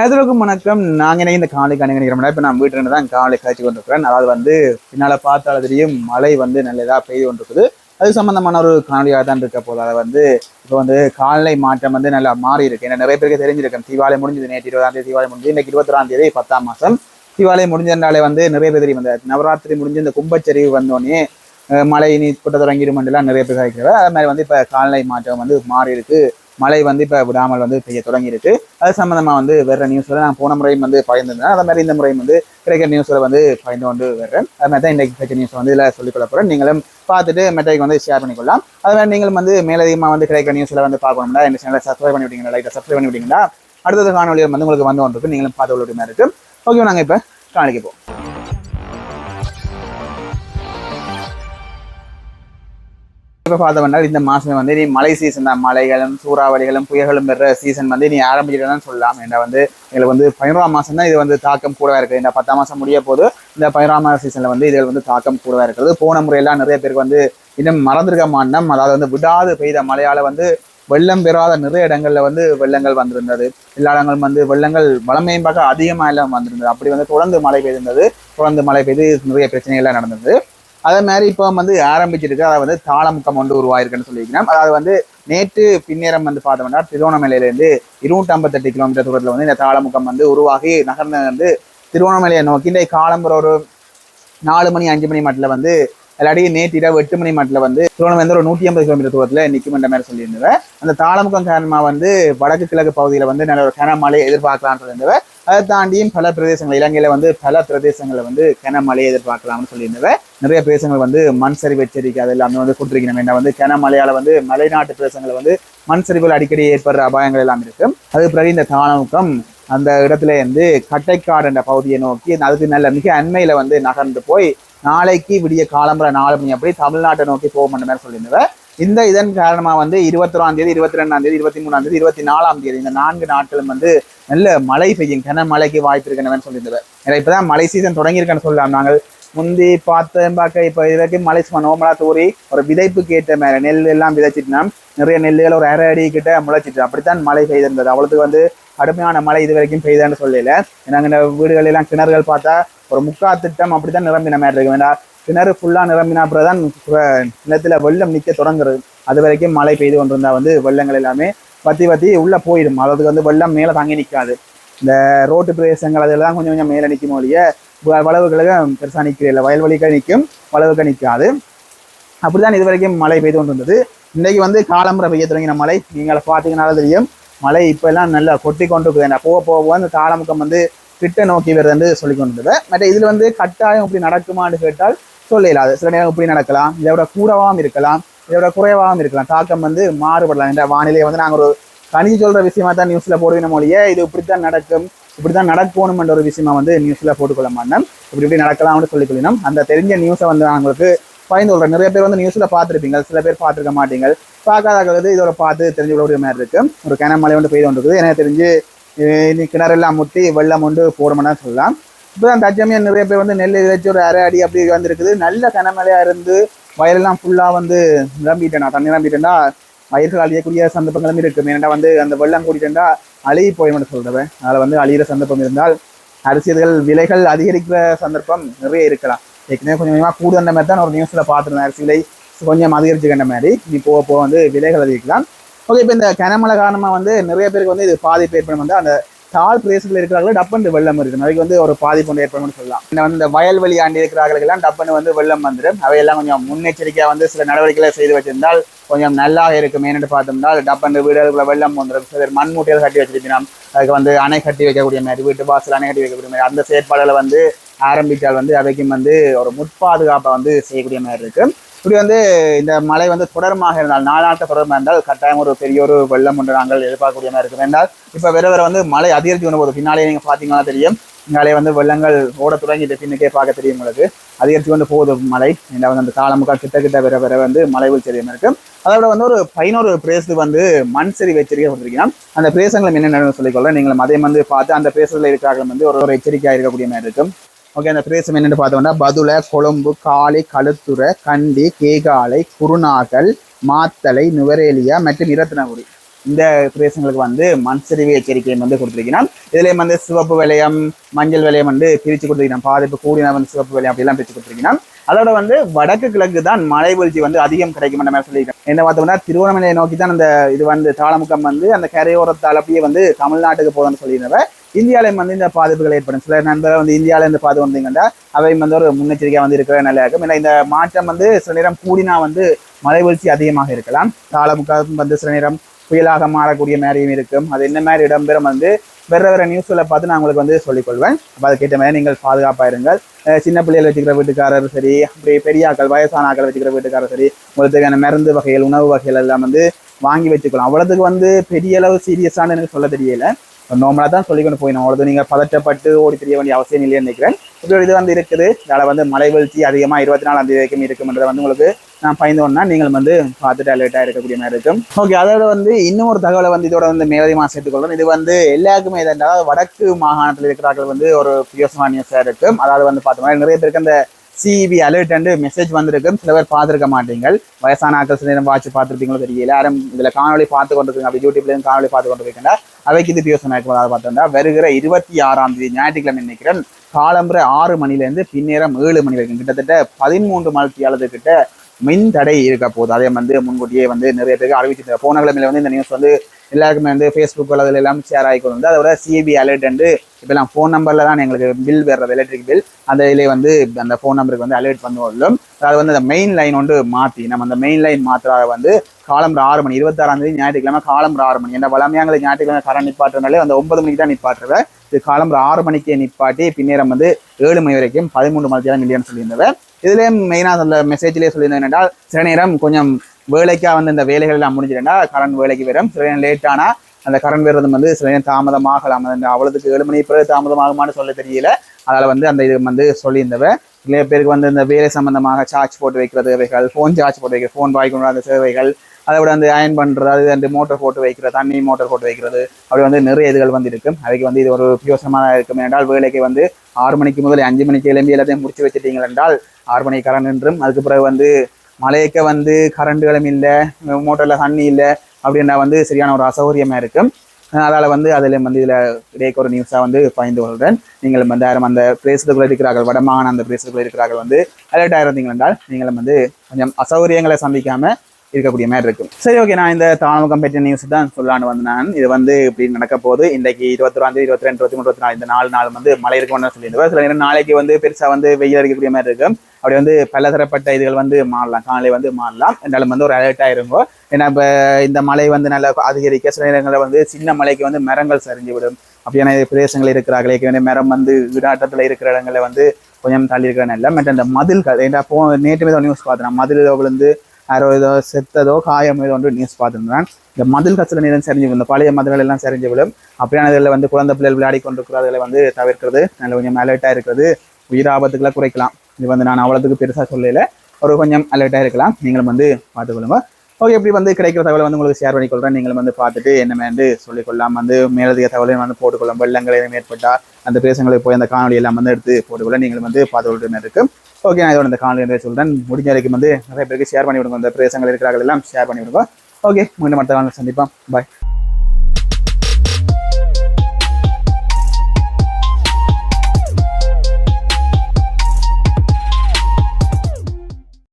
எதிர்க்கும் வணக்கம். நாங்கள் இந்த காலை கணக்கு இப்போ நான் வீட்டில் தான் காலை காய்ச்சி கொண்டிருக்கிறேன். அதாவது வந்து என்னால் பார்த்தால தெரியும் மழை வந்து நல்லதாக பெய்து கொண்டிருக்குது. அது சம்பந்தமான ஒரு காணொலியாக தான் இருக்க போது அதை வந்து இப்போ வந்து காலை மாற்றம் வந்து நல்லா மாறி இருக்கு. ஏன்னா நிறைய பேருக்கு தெரிஞ்சிருக்கேன் தீபாவளி முடிஞ்சது நேற்று இருபதாம் தேதி தீபாவளி முடிஞ்சு இன்னைக்கு இருபத்தொராம் தேதி பத்தாம் மாதம். தீபாவளி முடிஞ்சதுனாலே வந்து நிறைய பேர் தெரியும். அந்த நவராத்திரி முடிஞ்சு இந்த கும்பச்சரிவு வந்தோடனே மழை நீ கூட்ட தொடங்கிடுமெல்லாம் நிறைய பேர் காய்க்கிறவ அது மாதிரி வந்து இப்போ கால்நடை மாற்றம் வந்து மாறி இருக்குது மழை வந்து இப்போ விடாமல் வந்து பெய்ய தொடங்கியிருக்கு. அது சம்மந்தமாக வந்து வேற நியூஸில் நான் போன முறையும் வந்து பயந்துருந்தேன் அதே மாதிரி இந்த முறையும் வந்து கிரிக்கெட் நியூஸில் வந்து பயந்து கொண்டு வர்றேன். அது மாதிரி தான் இன்றைக்கு நியூஸ் வந்து இதில் சொல்லிக் கொள்ள போறேன். நீங்களும் பார்த்துட்டு மெட்டைக்கு வந்து ஷேர் பண்ணிக்கொள்ளலாம். அது மாதிரி நீங்களும் வந்து மேலதிகமாக வந்து கிடைக்கிற நியூஸில் வந்து பார்க்கணும்னா இந்த சேனலை சப்ஸ்கிரைப் பண்ணி விட்டீங்களா லைட்டை சப்ஸ்கிரைப் பண்ணி விட்டீங்களா அடுத்தது காணொலியில் வந்து உங்களுக்கு வந்து கொண்டிருக்கு நீங்களும் பார்த்து கொள்ள மாதிரி இருக்கு ஓகே நாங்கள் இப்போ காணிக்க போவோம் இப்போ பார்த்தோம்னா இந்த மாதம் வந்து நீ மழை சீசன் தான். மலைகளும் சூறாவளிகளும் புயல்களும் பெற சீசன் வந்து நீ ஆரம்பிச்சுட்டு சொல்லலாம். ஏன்னா வந்து எங்களுக்கு வந்து பதினோராம் மாதம் தான் இது வந்து தாக்கம் கூடவாக இருக்குது. இந்த பத்தாம் மாதம் முடிய போது இந்த பதினோராம் மாத சீசனில் வந்து இதில் வந்து தாக்கம் கூடவாக இருக்கிறது போன முறையெல்லாம் நிறைய பேருக்கு வந்து இன்னும் மறந்துருக்க மாட்டோம். அதாவது வந்து விடாது பெய்த மழையால் வந்து வெள்ளம் பெறாத நிறைய இடங்களில் வந்து வெள்ளங்கள் வந்திருந்தது. எல்லா இடங்களும் வந்து வெள்ளங்கள் வளமையும் பார்க்க அதிகமாக எல்லாம் வந்திருந்தது. அப்படி வந்து தொடர்ந்து மழை பெய்திருந்தது. தொடர்ந்து மழை பெய்து நிறைய பிரச்சனைகள்லாம் நடந்தது. அதே மாதிரி இப்போ வந்து ஆரம்பிச்சிருக்கு. அதை வந்து தாளமுக்கம் ஒன்று உருவாயிருக்குன்னு சொல்லியிருக்கிறோம் அதாவது வந்து நேற்று பின்னேரம் வந்து பார்த்தோம்னா திருவண்ணாமலையிலேருந்து இருநூற்றி ஐம்பத்தெட்டு கிலோமீட்டர் தூரத்தில் வந்து இந்த தாளமுக்கம் வந்து உருவாகி நகர்ந்து வந்து திருவண்ணாமலையை நோக்கி இந்த காலம்புற ஒரு நாலு மணி அஞ்சு மணி மட்டில் வந்து இல்லாட்டி நேற்று இரவு எட்டு மணி மட்டில் வந்து திருவண்ணாமலை ஒரு நூற்றி ஐம்பது கிலோமீட்டர் தூரத்தில் நிற்கும் மாதிரி சொல்லியிருந்தவ அந்த தாளமுகம் காரணமாக வந்து வடக்கு கிழக்கு பகுதியில் வந்து நல்ல ஒரு கனமழை எதிர்பார்க்கலாம்னு சொல்லியிருந்தவ அதை தாண்டியும் பல பிரதேசங்கள் இலங்கையில் வந்து பல பிரதேசங்களில் வந்து கனமழையை எதிர்பார்க்கலாம்னு சொல்லியிருந்தவ. நிறைய பிரதேசங்கள் வந்து மண் சரிவு எச்சரிக்கை அது எல்லாமே வந்து கொடுத்துருக்கணும். என்ன வந்து கனமழையால் வந்து மலைநாட்டு பிரதேசங்களில் வந்து மண் சரிவுகள் அடிக்கடி ஏற்படுற அபாயங்கள் எல்லாம் இருக்கும் அது பிறகு இந்த தானமுக்கம் அந்த இடத்துல இருந்து கட்டைக்காடு என்ற பகுதியை நோக்கி அதுக்கு நல்ல மிக அண்மையில் வந்து நகர்ந்து போய் நாளைக்கு விடிய காலம்புற நாலு மணி அப்படி தமிழ்நாட்டை நோக்கி போகும் அந்த மாதிரி சொல்லியிருந்தவ. இந்த இதன் காரணமாக வந்து இருபத்தொராம் தேதி இருபத்தி ரெண்டாம் தேதி இருபத்தி மூணாம் தேதி இருபத்தி நாலாம் தேதி இந்த நான்கு நாட்களும் வந்து நல்ல மழை பெய்யும். கனமழைக்கு வாய்ப்பு இருக்கணும்னு சொல்லியிருந்தவர் ஏன்னா இப்பதான் மழை சீசன் தொடங்கியிருக்கேன்னு சொல்லலாம். நாங்கள் முந்தி பார்த்த பார்க்க இப்போ இது வரைக்கும் மலை சும்மா நோமலாக தூரி ஒரு விதைப்புக்கு ஏற்ற மேல நெல் எல்லாம் விதைச்சிட்டுனா நிறைய நெல்லுகள் ஒரு அரை அடி கிட்ட முளைச்சிட்டு அப்படித்தான் மழை பெய்திருந்தது. அவ்வளோத்துக்கு வந்து கடுமையான மழை இது வரைக்கும் பெய்தான்னு சொல்லல. நாங்கள் இந்த வீடுகள் எல்லாம் கிணறுகள் பார்த்தா ஒரு முக்கா திட்டம் அப்படித்தான் நிரம்பின மாதிரி இருக்கு வேண்டாம் கிணறு ஃபுல்லாக நிரம்பின அப்புறம் தான் நிலத்தில் வெள்ளம் நிற்க தொடங்குறது. அது வரைக்கும் மழை பெய்து கொண்டிருந்தா வந்து வெள்ளங்கள் எல்லாமே பற்றி பற்றி உள்ளே போயிடும். அதுக்கு வந்து வெள்ளம் மேலே தாங்கி நிற்காது இந்த ரோட்டு பிரதேசங்கள் அதெல்லாம் கொஞ்சம் கொஞ்சம் மேலே நிற்கும் ஒழிய வ- வளவுகளுக்கு பெருசாக நிற்கிறதில்ல வயல்வெளிகள் நிற்கும் வளவுகள் நிற்காது அப்படிதான் இது வரைக்கும் மழை பெய்து கொண்டிருந்தது. இன்றைக்கு வந்து காலம்புற பெய்ய தொடங்கின மழை. நீங்கள் பார்த்தீங்கன்னாலும் தெரியும். மழை இப்போ எல்லாம் நல்லா கொட்டி கொண்டு இருக்குது. போக போக அந்த தாளமுக்கம் வந்து கிட்ட நோக்கி வருதுன்னு சொல்லி கொண்டு மற்ற இதில் வந்து கட்டாயம் இப்படி நடக்குமான்னு கேட்டால் சொல்ல இயலாது சில நேரம் இப்படி நடக்கலாம் இதோட விட கூடவாகவும் இருக்கலாம் இதோட குறைவாகவும் இருக்கலாம். தாக்கம் வந்து மாறுபடலாம் இந்த வானிலையை வந்து நாங்கள் ஒரு கணிச்சு சொல்ற விஷயமா தான் நியூஸ்ல போடுவின மொழியே இது இப்படித்தான் நடக்கும் இப்படித்தான் நடக்கணும்ன்ற ஒரு விஷயமா வந்து நியூஸ்ல போட்டுக்கொள்ள மாட்டோம். இப்படி இப்படி நடக்கலாம்னு சொல்லி கொள்ளினோம் அந்த தெரிஞ்ச நியூஸை வந்து நான் உங்களுக்கு பயந்து சொல்றேன் நிறைய பேர் வந்து நியூஸ்ல பார்த்துருப்பீங்க. சில பேர் பார்த்துருக்க மாட்டீங்க பார்க்காத இதோட பார்த்து தெரிஞ்சு கொள்ளக்கூடிய மாதிரி இருக்கு. ஒரு கிணமலை வந்து பெய்து கொண்டிருக்குது. எனக்கு தெரிஞ்சு அஹ் கிணறெல்லாம் முட்டி வெள்ளம் கொண்டு போடுமெல்லாம் சொல்லலாம். இப்போதான் தற்சமயம் நிறைய பேர் வந்து நெல் ஏதாச்சும் ஒரு அரை அடி அப்படி வந்திருக்குது. நல்ல கனமழையாக இருந்து வயலெல்லாம் ஃபுல்லாக வந்து நிரம்பிட்டேனா தண்ணி நிரம்பிட்டேன்னா வயல்கள் அழியக்கூடிய சந்தர்ப்பங்களும் இருக்குது ஏன்னா வந்து அந்த வெள்ளம் கூட்டிட்டா அழுகி போயிடும் சொல்கிறவன் அதில் வந்து அழிகிற சந்தர்ப்பம் இருந்தால் அரிசிகள் விலைகள் அதிகரிக்கிற சந்தர்ப்பம் நிறைய இருக்கலாம். ஏற்கனவே கொஞ்சம் கொஞ்சமாக கூடுதல் மாதிரி தான் ஒரு நியூஸில் பார்த்துருந்தேன். அரிசி விலை கொஞ்சம் அதிகரிச்சுக்கின்ற மாதிரி. நீ போக போக வந்து விலைகள் அதிகரிக்கலாம். ஓகே இப்போ இந்த கனமழை காரணமாக வந்து நிறைய பேருக்கு வந்து இது பாதிப்பு ஏற்படும். வந்து அந்த தாழ் பிரதேசத்தில் இருக்கிறார்கள் டப்பன் வெள்ளம் இருக்கு அதுக்கு வந்து ஒரு பாதிப்பு ஒன்று ஏற்படும்னு சொல்லலாம். இந்த வந்து இந்த வயல்வெளி ஆண்டி இருக்கிறார்களுக்கெல்லாம் டப்பன்னு வந்து வெள்ளம் வந்துடும். அவையெல்லாம் கொஞ்சம் முன்னெச்சரிக்கையாக வந்து சில நடவடிக்கைகளை செய்து வச்சிருந்தால் கொஞ்சம் நல்லா இருக்கும். ஏன்னு பார்த்தோம்னா டப்பன் வீடுகளுக்குள்ள வெள்ளம் வந்துடும். சில மண் மூட்டைகள் கட்டி வச்சிருக்கணும் அதுக்கு வந்து அணை கட்டி வைக்கக்கூடிய மாதிரி வீட்டு வாசல் அணை கட்டி வைக்கக்கூடிய மாதிரி அந்த செயற்பாடுகளை வந்து ஆரம்பித்தால் வந்து அவைக்கும் வந்து ஒரு முற்பாதுகாப்பை வந்து செய்யக்கூடிய மாதிரி இருக்குது இப்படி வந்து இந்த மழை வந்து தொடர்மாக இருந்தால் நாளாட்ட தொடர்பாக இருந்தால் கட்டாயம் ஒரு பெரிய ஒரு வெள்ளம் ஒன்று நாங்கள் எதிர்பார்க்கக்கூடிய மாதிரி இருக்கும். என்றால் இப்போ வேற வேற வந்து மழை அதிகரித்து கொண்டு போகுது பின்னாலே நீங்கள் பார்த்தீங்கன்னா தெரியும் இங்காலே வந்து வெள்ளங்கள் ஓட தொடங்கிட்டு பின்னுக்கே பார்க்க தெரியும் உங்களுக்கு. அதிகரித்து கொண்டு போகுது மழை. இந்த வந்து அந்த காலமுக்கால் கிட்ட கிட்ட வேற வேற வந்து மழை வீழ்ச்சி இருக்கு அதோட வந்து ஒரு பதினோரு பிரேஸ் வந்து மண் சரி எச்சரிக்கை கொடுத்துருக்கீங்க அந்த பிரேசங்களும் என்னென்னு சொல்லிக்கொள்ள நீங்களும் அதே வந்து பார்த்து அந்த பிரேசத்தில் இருக்கிறார்கள் வந்து ஒரு ஒரு எச்சரிக்கையாக இருக்கக்கூடிய மாதிரி இருக்கும். ஓகே அந்த பிரதேசம் என்னென்னு பார்த்தோம்னா பதுளை கொழும்பு காளி களுத்துறை கண்டி கேகாலை குருநாகல் மாத்தளை நுவரேலியா மற்றும் இரத்தினபுரி. இந்த பிரதேசங்களுக்கு வந்து மண் சரிவு எச்சரிக்கையும் வந்து கொடுத்துருக்கணும் இதுலேயும் வந்து சிவப்பு வலயம் மஞ்சள் வலயம் வந்து பிரித்து கொடுத்துருக்கணும் பாதிப்பு கூடின வந்து சிவப்பு வலயம் அப்படிலாம் பிரித்து கொடுத்துருக்கணும் அதோட வந்து வடக்கு கிழக்கு தான் மழை வீழ்ச்சி வந்து அதிகம் கிடைக்கும் நம்ம சொல்லியிருக்கேன் என்ன பார்த்தோம்னா திருவண்ணாமலையை நோக்கி தான் அந்த இது வந்து தாளமுக்கம் வந்து அந்த கரையோரத்தால் அப்படியே வந்து தமிழ்நாட்டுக்கு போதும்னு சொல்லியிருந்தவ இந்தியாவிலையும் வந்து இந்த பாதிப்புகள் ஏற்படும். சில நண்பர்கள் வந்து இந்தியாவில இந்த பாதிப்பு வந்தீங்கன்னா அவையும் வந்து ஒரு முன்னெச்சரிக்கையாக வந்து இருக்கிற நல்லா இருக்கும் ஏன்னா இந்த மாற்றம் வந்து சில நேரம் கூடினா வந்து மழை வீழ்ச்சி அதிகமாக இருக்கலாம். தாளமுகம் வந்து சில நேரம் புயலாக மாறக்கூடிய மாதிரியும் இருக்கும். அது என்ன மாதிரி இடம்பெறும் வந்து வேற வேற நியூஸில் பார்த்து நான் உங்களுக்கு வந்து சொல்லிக்கொள்வேன். அப்போ அதுக்கேற்ற மாதிரி நீங்கள் பாதுகாப்பாக இருங்கள். சின்ன பிள்ளைகள் வச்சுக்கிற வீட்டுக்காரர் சரி அப்படி பெரிய ஆக்கள் வயசான ஆக்கள் வச்சுக்கிற வீட்டுக்காரர் சரி உங்களுக்கு தேவையான மருந்து வகைகள் உணவு வகைகள் எல்லாம் வந்து வாங்கி வச்சுக்கலாம். அவ்வளோத்துக்கு வந்து பெரிய அளவு சீரியஸான எனக்கு சொல்ல தெரியலை. நார்மலாக தான் சொல்லிக்கொண்டு போயிடும் அவ்வளோ நீங்கள் பதட்டப்பட்டு ஓடி தெரிய வேண்டிய அவசியம் இல்லைன்னு நினைக்கிறேன். இப்படி இது வந்து இருக்குது. இதால் வந்து மழை வீழ்ச்சி அதிகமாக இருபத்தி நாலாம் தேதி வரைக்கும் இருக்கும்ன்றதை வந்து உங்களுக்கு நான் பயந்தோன்னா நீங்கள் வந்து பார்த்துட்டு அலர்ட்டாக இருக்கக்கூடிய மாதிரி இருக்கும். ஓகே அதோட வந்து இன்னும் ஒரு தகவலை வந்து இதோட வந்து மேலமாக சேர்த்துக்கொள்ளும் இது வந்து எல்லாருக்குமே இதென்றால் வடக்கு மாகாணத்தில் இருக்கிறார்கள் வந்து ஒரு பிரியோசமான நியூஸாக இருக்கும். அதாவது வந்து பார்த்தோம்னா நிறைய பேருக்கு அந்த சிஇபி அலர்ட் அண்டு மெசேஜ் வந்திருக்கும். சில பேர் பார்த்துருக்க மாட்டீங்கள். வயசான ஆக்கள் சில நேரம் வாட்ச் பார்த்துருப்பீங்களோ தெரியல. எல்லாரும் இதில் காணொலி பார்த்து கொண்டிருக்கீங்க. அப்படி யூடியூப்லேயும் காணொலி பார்த்து கொண்டிருக்கின்றன அவைக்கு இது பியூஸ் இருக்கும் பார்த்தோம்னா வருகிற இருபத்தி ஆறாம் தேதி ஞாயிற்றுக்கிழமை நினைக்கிறேன். காலம்புரை ஆறு மணிலேருந்து பின்னேரம் ஏழு மணி வரைக்கும். கிட்டத்தட்ட பதிமூன்று மணி கிட்ட மின் தடை இருக்க போகுது. அதே வந்து முன்கூட்டியே வந்து நிறைய பேருக்கு அறிவிச்சிருந்தாங்க. போன கிழமையில வந்து இந்த நியூஸ் வந்து எல்லாருக்குமே வந்து ஃபேஸ்புக் அதில் எல்லாம் ஷேர் ஆகிக்கொண்டு வந்து அதோட சிபி அலர்ட் வந்து இப்போலாம் ஃபோன் நம்பரில் தான் எங்களுக்கு பில் வர்றது எலக்ட்ரிக் பில் அந்த இதிலே வந்து அந்த ஃபோன் நம்பருக்கு வந்து அலர்ட் பண்ணுவோம் அது வந்து அந்த மெயின் லைன் வந்து மாற்றி நம்ம அந்த மெயின் லைன் மாத்திராத வந்து காலம்புற ஆறு மணி இருபத்தாறாம் தேதி ஞாயிற்றுக்கிழமை காலம்புற ஆறு மணி. என்ன வளமையாங்களை ஞாயிற்றுக்கிழமை கரண்ட் நிப்பாட்டுறதுனாலே அந்த ஒன்பது மணிக்கு தான் நிப்பாட்டுறவன் இது காலம்புற ஆறு மணிக்கே நிப்பாட்டி பின்னேரம் வந்து ஏழு மணி வரைக்கும் பதிமூன்று மணி நேரம் இல்லைன்னு சொல்லியிருந்தவ இதுலேயும் மெயினாக அந்த மெசேஜ்லேயே சொல்லியிருந்தேன் என்றால் சில நேரம் கொஞ்சம் வேலைக்காக வந்து இந்த வேலைகள் எல்லாம் முடிஞ்சிட்டா கரண்ட் வேலைக்கு வரும். சில நேரம் லேட்டானா அந்த கரண்ட் வர்றது வந்து சில நேரம் தாமதமாகலாம். அந்த அவ்வளோத்துக்கு ஏழு மணி பிறகு தாமதமாகுமான்னு சொல்ல தெரியல. அதனால் வந்து அந்த இது வந்து சொல்லியிருந்தவ நிறைய பேருக்கு வந்து இந்த வேலை சம்பந்தமாக சார்ஜ் போட்டு வைக்கிற தேவைகள் ஃபோன் சார்ஜ் போட்டு வைக்கிற ஃபோன் வாய்க்கணும் அந்த சேவைகள் அதை விட வந்து அயன் பண்ணுறது அது வந்து மோட்டர் போட்டு வைக்கிறது தண்ணி மோட்டர் போட்டு வைக்கிறது அப்படி வந்து நிறைய இதுகள் வந்து இருக்கும் அதுக்கு வந்து இது ஒரு பியோசமாக இருக்கும். என்றால் வேலைக்கு வந்து ஆறு மணிக்கு முதல் அஞ்சு மணிக்கு எழும்பி எல்லாத்தையும் முடிச்சு வச்சுட்டீங்க என்றால் ஆறு மணிக்கு கரண்ட் என்றும் அதுக்கு பிறகு வந்து மழையக்க வந்து கரண்ட்டுகளும் இல்லை மோட்டரில் தண்ணி இல்லை அப்படின்னா வந்து சரியான ஒரு அசௌகரியமாக இருக்கும் அதால் வந்து அதில் வந்து இதில் இடையே ஒரு நியூஸாக வந்து பயந்து கொள்கிறேன் நீங்கள் வந்து யாரும் அந்த பிரேசத்துக்குள்ளே இருக்கிறார்கள் வடமாகாண அந்த பிரேசத்துக்குள்ளே இருக்கிறார்கள் வந்து அலர்ட் ஆயிருந்தீங்க என்றால் நீங்களும் வந்து கொஞ்சம் அசௌகரியங்களை சந்திக்காமல் இருக்கக்கூடிய மாதிரி இருக்கும். சரி ஓகே நான் இந்த தாமகம் பற்றிய நியூஸ் தான் சொல்லான்னு வந்து நான் இது வந்து இப்படி நடக்க போது இன்றைக்கு இருபத்தொராம் தேதி இருபத்தி ரெண்டு இருபத்தி மூணு இருபத்தி நாலு இந்த நாலு நாள் வந்து மழை இருக்கும்னு சொல்லியிருந்தோம் சில நேரம் நாளைக்கு வந்து பெருசாக வந்து வெயில் அடிக்கக்கூடிய மாதிரி இருக்கும். அப்படி வந்து பலதரப்பட்ட இதுகள் வந்து மாறலாம். காலை வந்து மாறலாம். இருந்தாலும் வந்து ஒரு அலர்ட்டாக இருங்கோ. ஏன்னா இப்போ இந்த மழை வந்து நல்லா அதிகரிக்க சில நேரங்களில் வந்து சின்ன மலைக்கு வந்து மரங்கள் சரிஞ்சு விடும். அப்படியான பிரதேசங்கள் இருக்கிறார்களே. மரம் வந்து விடாட்டத்தில் இருக்கிற இடங்களில் வந்து கொஞ்சம் தள்ளி இருக்கிற நல்ல மற்ற அந்த மதில்கள் ஏன்னா போ நேற்று மீது நியூஸ் பார்த்தேன். மதில் விழுந்து யாரோ ஏதோ செத்ததோ காயம் ஏதோ ஒன்று நியூஸ் பார்த்துருந்தேன் இந்த மதில் கச்சில நீரம் சரிஞ்சு இந்த பழைய மதில்கள் எல்லாம் சரிஞ்சு விடும் அப்படியான இதில் வந்து குழந்தை பிள்ளைகள் விளையாடி கொண்டிருக்கிறதுல வந்து தவிர்க்கிறது. நல்ல கொஞ்சம் அலர்ட்டாக இருக்கிறது. உயிர் குறைக்கலாம். இது வந்து நான் அவ்வளோத்துக்கு பெருசாக சொல்லல. ஒரு கொஞ்சம் அலர்ட்டாக இருக்கலாம். நீங்களும் வந்து பார்த்துக்கொள்ளுங்க ஓகே இப்படி வந்து கிடைக்கிற தகவலை வந்து உங்களுக்கு ஷேர் பண்ணிக்கொள்கிறேன் நீங்களும் வந்து பார்த்துட்டு என்ன வந்து சொல்லிக்கொள்ளலாம் வந்து மேலதிக தகவலையும் வந்து போட்டுக்கொள்ளும் வெள்ளங்கள் எதுவும் ஏற்பட்டால் அந்த பிரதேசங்களுக்கு போய் அந்த காணொலி எல்லாம் வந்து எடுத்து போட்டுக்கொள்ள நீங்களும் வந்து பார்த்துக்கொள்கிற இருக்கும் ஓகே நான் இதோட இந்த காலையில் சொல்கிறேன் முடிஞ்ச வரைக்கும் வந்து நிறைய பேருக்கு ஷேர் பண்ணி விடுங்க அந்த பிரதேசங்கள் இருக்கிறார்கள் எல்லாம் ஷேர் பண்ணி விடுங்க ஓகே மீண்டும் அடுத்த காலையில் சந்திப்போம். பாய்